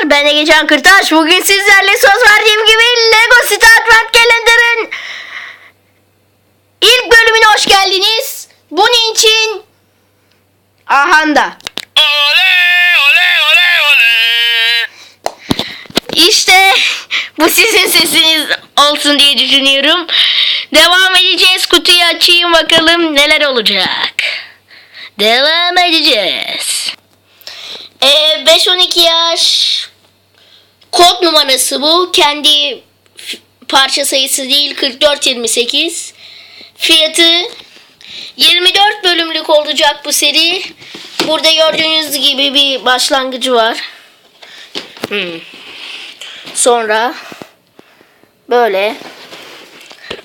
arkadaşlar. Ben Egecan Kırtaş. Bugün sizlerle söz verdiğim gibi Lego City Advent Calendar'ın ilk bölümüne hoş geldiniz. Bunun için Ahanda. Ole ole ole ole. İşte bu sizin sesiniz olsun diye düşünüyorum. Devam edeceğiz. Kutuyu açayım bakalım neler olacak. Devam edeceğiz. Ee, 5-12 yaş kod numarası bu. Kendi parça sayısı değil 44-28. Fiyatı 24 bölümlük olacak bu seri. Burada gördüğünüz gibi bir başlangıcı var. Hmm. Sonra böyle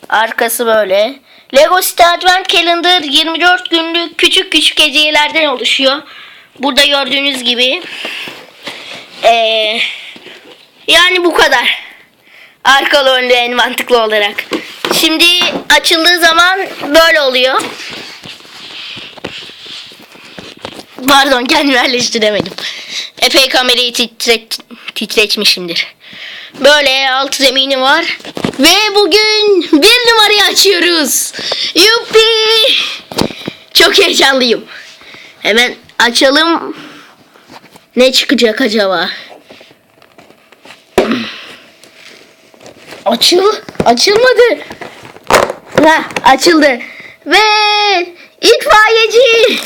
arkası böyle. Lego City Advent Calendar 24 günlük küçük küçük hediyelerden oluşuyor. Burada gördüğünüz gibi. Ee, yani bu kadar. Arkalı önlü en mantıklı olarak. Şimdi açıldığı zaman böyle oluyor. Pardon kendimi yerleştiremedim. Epey kamerayı titret, titretmişimdir. Böyle alt zemini var. Ve bugün bir numarayı açıyoruz. Yuppi! Çok heyecanlıyım. Hemen açalım. Ne çıkacak acaba? Açıl, açılmadı. Ha, açıldı. Ve itfaiyeci.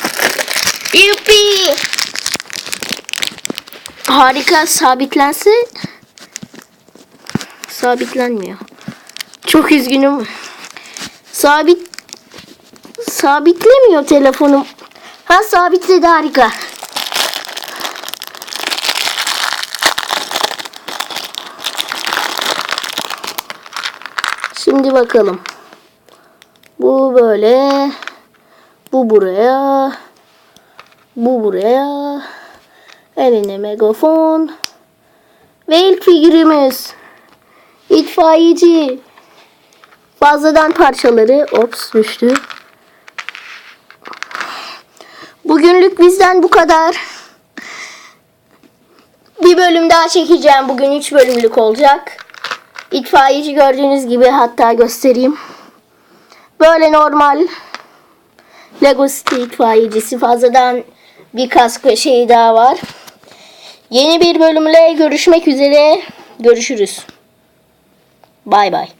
Yuppi. Harika sabitlensin. Sabitlenmiyor. Çok üzgünüm. Sabit sabitlemiyor telefonum. Ha sabitledi harika. Şimdi bakalım. Bu böyle. Bu buraya. Bu buraya. Eline megafon. Ve ilk figürümüz. İtfaiyeci. Fazladan parçaları. Ops düştü. Bugünlük bizden bu kadar. Bir bölüm daha çekeceğim. Bugün 3 bölümlük olacak. İtfaiyeci gördüğünüz gibi hatta göstereyim. Böyle normal Lego City itfaiyecisi fazladan bir kask ve şey daha var. Yeni bir bölümle görüşmek üzere. Görüşürüz. Bay bay.